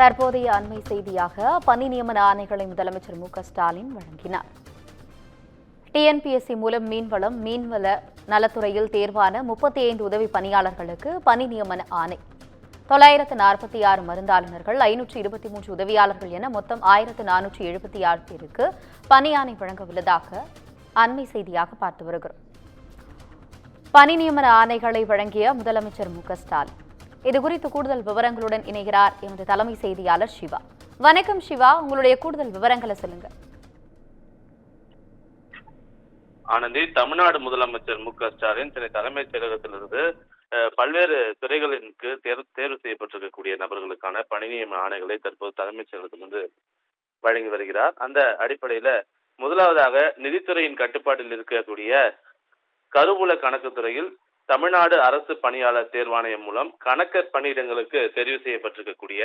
தற்போதைய அண்மை செய்தியாக பணி நியமன ஆணைகளை முதலமைச்சர் மு ஸ்டாலின் வழங்கினார். டிஎன்பிஎஸ்சி மூலம் மீன்வளம் மீன்வள நலத்துறையில் தேர்வான முப்பத்தி ஐந்து உதவி பணியாளர்களுக்கு பணி நியமன ஆணை. தொள்ளாயிரத்து நாற்பத்தி ஆறு மருந்தாளுநர்கள் ஐநூற்று இருபத்தி மூன்று உதவியாளர்கள் என மொத்தம் ஆயிரத்து நானூற்றி எழுபத்தி ஆறு பேருக்கு பணி ஆணை வழங்க உள்ளதாக அண்மை செய்தியாக பார்த்து வருகிறோம். பணி நியமன ஆணைகளை வழங்கிய முதலமைச்சர் மு ஸ்டாலின். இதுகுறித்து கூடுதல் விவரங்களுடன் இணைகிறார் எமது தலைமை செய்தியாளர் சிவா வணக்கம் சிவா உங்களுடைய கூடுதல் விவரங்களை சொல்லுங்க ஆனந்தி தமிழ்நாடு முதலமைச்சர் மு க ஸ்டாலின் சென்னை தலைமைச் செயலகத்திலிருந்து பல்வேறு துறைகளுக்கு தேர்வு தேர்வு செய்யப்பட்டிருக்கக்கூடிய நபர்களுக்கான பணி நியமன ஆணைகளை தற்போது தலைமைச் செயலகத்திலிருந்து வழங்கி வருகிறார். அந்த அடிப்படையில முதலாவதாக நிதித்துறையின் கட்டுப்பாட்டில் இருக்கக்கூடிய கருவூல கணக்கு துறையில் தமிழ்நாடு அரசு பணியாளர் தேர்வாணையம் மூலம் கணக்கர் பணியிடங்களுக்கு தெரிவு செய்யப்பட்டிருக்கக்கூடிய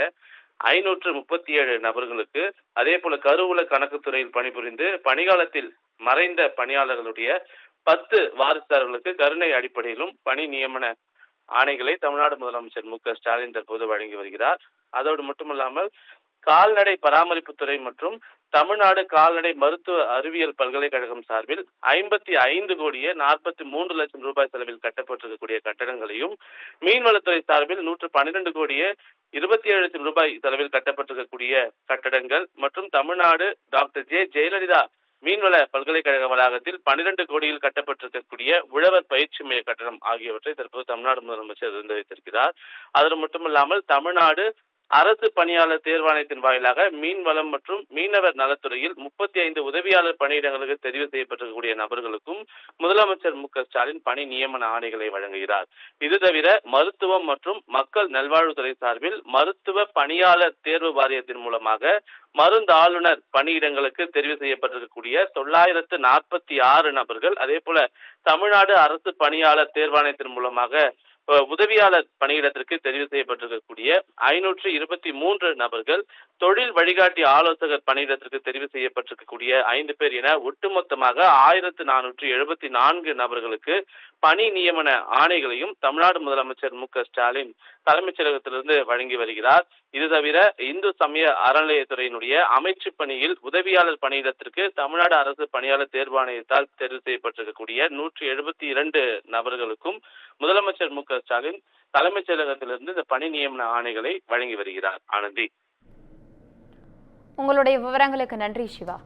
ஐநூற்று முப்பத்தி ஏழு நபர்களுக்கு அதே போல கருவூல கணக்குத்துறையில் பணிபுரிந்து பணிகாலத்தில் மறைந்த பணியாளர்களுடைய பத்து வாரிசுதாரர்களுக்கு கருணை அடிப்படையிலும் பணி நியமன ஆணைகளை தமிழ்நாடு முதலமைச்சர் மு க ஸ்டாலின் தற்போது வழங்கி வருகிறார். அதோடு மட்டுமல்லாமல் கால்நடை பராமரிப்புத்துறை மற்றும் தமிழ்நாடு கால்நடை மருத்துவ அறிவியல் பல்கலைக்கழகம் சார்பில் ஐம்பத்தி ஐந்து கோடியே நாற்பத்தி மூன்று லட்சம் ரூபாய் செலவில் கட்டப்பட்டிருக்கக்கூடிய கட்டடங்களையும் மீன்வளத்துறை சார்பில் நூற்று பன்னிரண்டு கோடியே இருபத்தி ஏழு லட்சம் ரூபாய் செலவில் கட்டப்பட்டிருக்கக்கூடிய கட்டடங்கள் மற்றும் தமிழ்நாடு டாக்டர் ஜே ஜெயலலிதா மீன்வள பல்கலைக்கழக வளாகத்தில் பன்னிரண்டு கோடியில் கட்டப்பட்டிருக்கக்கூடிய உழவர் பயிற்சி மைய கட்டடம் ஆகியவற்றை தற்போது தமிழ்நாடு முதலமைச்சர் திறந்து வைத்திருக்கிறார். அது மட்டுமல்லாமல் தமிழ்நாடு அரசு பணியாளர் தேர்வாணையத்தின் வாயிலாக மீன்வளம் மற்றும் மீனவர் நலத்துறையில் முப்பத்தி ஐந்து உதவியாளர் பணியிடங்களுக்கு தெரிவு செய்யப்பட்டிருக்கக்கூடிய நபர்களுக்கும் முதலமைச்சர் மு ஸ்டாலின் பணி நியமன ஆணைகளை வழங்குகிறார். இது தவிர மருத்துவம் மற்றும் மக்கள் நல்வாழ்வுத்துறை சார்பில் மருத்துவ பணியாளர் தேர்வு வாரியத்தின் மூலமாக மருந்தாளுநர் பணியிடங்களுக்கு தெரிவு செய்யப்பட்டிருக்கக்கூடிய தொள்ளாயிரத்து நாற்பத்தி ஆறு நபர்கள் அதே போல தமிழ்நாடு அரசு பணியாளர் தேர்வாணையத்தின் மூலமாக உதவியாளர் பணியிடத்திற்கு தெரிவு செய்யப்பட்டிருக்கக்கூடிய ஐநூற்று இருபத்தி மூன்று நபர்கள் தொழில் வழிகாட்டி ஆலோசகர் பணியிடத்திற்கு தெரிவு செய்யப்பட்டிருக்கக்கூடிய ஐந்து பேர் என ஒட்டுமொத்தமாக ஆயிரத்து நானூற்று எழுபத்தி நான்கு நபர்களுக்கு பணி நியமன ஆணைகளையும் தமிழ்நாடு முதலமைச்சர் மு க ஸ்டாலின் தலைமைச் செயலகத்திலிருந்து வழங்கி வருகிறார். இது தவிர இந்து சமய அறநிலையத்துறையினுடைய அமைச்சு பணியில் உதவியாளர் பணியிடத்திற்கு தமிழ்நாடு அரசு பணியாளர் தேர்வாணையத்தால் தேர்வு செய்யப்பட்டிருக்கக்கூடிய நூற்றி எழுபத்தி இரண்டு நபர்களுக்கும் முதலமைச்சர் மு க ஸ்டாலின் தலைமைச் செயலகத்திலிருந்து இந்த பணி நியமன ஆணைகளை வழங்கி வருகிறார். ஆனந்தி. உங்களுடைய விவரங்களுக்கு நன்றி சிவா.